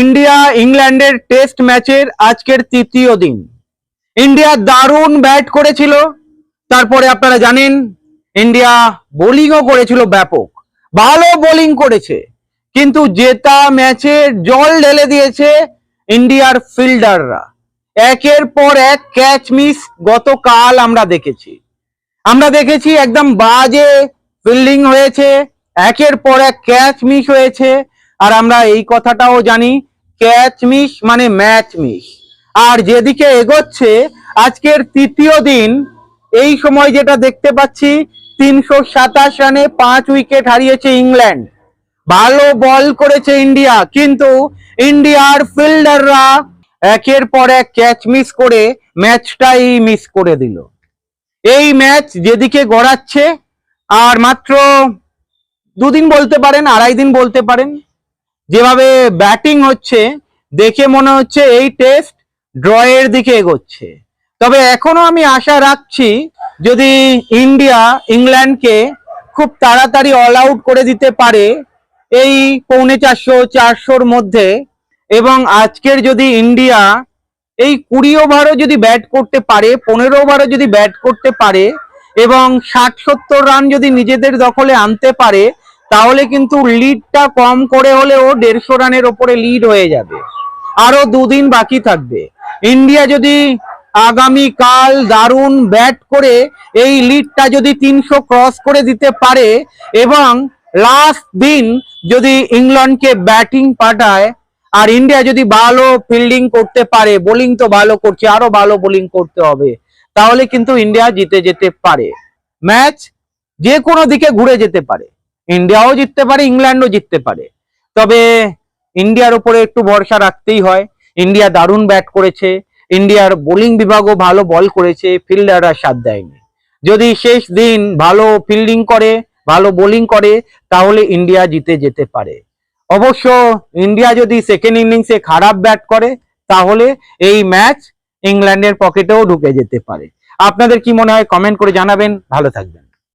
India ইংল্যান্ডের test ম্যাচের আজকের তৃতীয় দিন। ইন্ডিয়া দারুণ ব্যাট করেছিল। তারপরে আপনারা জানেন, ইন্ডিয়া বোলিংও করেছিল ব্যাপক। ভালো বোলিং করেছে। কিন্তু জেতা ম্যাচে জল ঢেলে দিয়েছে ইন্ডিয়ার ফিল্ডাররা। একের পর এক ক্যাচ মিস গতকাল আমরা দেখেছি। আমরা দেখেছি একদম বাজে ফিল্ডিং হয়েছে। একের পর এক ক্যাচ মিস হয়েছে। আর আমরা এই কথাটাও জানি ক্যাচ মিস মানে ম্যাচ মিস আর যেদিকে এগোচ্ছে, আজকের তৃতীয় দিন, এই সময় যেটা দেখতে পাচ্ছি, তিনশো সাতাশ রানে পাঁচ উইকেট হারিয়েছে ইংল্যান্ড। ভালো বল করেছে ইন্ডিয়া, কিন্তু ইন্ডিয়ার ফিল্ডাররা একের পর এক ক্যাচ মিস করে ম্যাচটাই মিস করে দিল। এই ম্যাচ যেদিকে গড়াচ্ছে, আর মাত্র দুদিন বলতে পারেন, আড়াই দিন বলতে পারেন যেভাবে ব্যাটিং হচ্ছে, দেখে মনে হচ্ছে এই টেস্ট ড্রয়ের দিকে এগোচ্ছে। তবে এখনও আমি আশা রাখছি, যদি ইন্ডিয়া ইংল্যান্ডকে খুব তাড়াতাড়ি অল আউট করে দিতে পারে, এই পৌনে চারশো, চারশোর মধ্যে, এবং আজকের যদি ইন্ডিয়া এই কুড়ি ওভারও যদি ব্যাট করতে পারে, পনেরো ওভারও যদি ব্যাট করতে পারে, এবং ষাট, সত্তর রান যদি নিজেদের দখলে আনতে পারে তাহলে কিন্তু লিডটা কম করে হলেও দেড়শো রানের ওপরে লিড হয়ে যাবে। আরও দুদিন বাকি থাকবে। ইন্ডিয়া যদি আগামী কাল দারুণ ব্যাট করে, এই লিডটা যদি তিনশো ক্রস করে দিতে পারে এবং লাস্ট দিন যদি ইংল্যান্ডকে ব্যাটিং পাঠায়, আর ইন্ডিয়া যদি ভালো ফিল্ডিং করতে পারে বোলিং তো ভালো করছে আরও ভালো বোলিং করতে হবে, তাহলে কিন্তু ইন্ডিয়া জিতে যেতে পারে। ম্যাচ যে কোনো দিকে ঘুরে যেতে পারে। ইন্ডিয়াও জিততে পারে, ইংল্যান্ডও জিততে পারে। তবে ইন্ডিয়ার উপরে একটু ভরসা রাখতেই হয়। ইন্ডিয়া দারুণ ব্যাট করেছে। ইন্ডিয়ার বোলিং বিভাগও ভালো বল করেছে ফিল্ডাররা সাথ দেয়নি। যদি শেষ দিন ভালো ফিল্ডিং করে, ভালো বোলিং করে, তাহলে ইন্ডিয়া জিতে যেতে পারে। অবশ্য ইন্ডিয়া যদি সেকেন্ড ইনিংসে খারাপ ব্যাট করে, তাহলে এই ম্যাচ ইংল্যান্ডের পকেটেও ঢুকে যেতে পারে। আপনাদের কি মনে হয়? কমেন্ট করে জানাবেন। ভালো থাকবেন।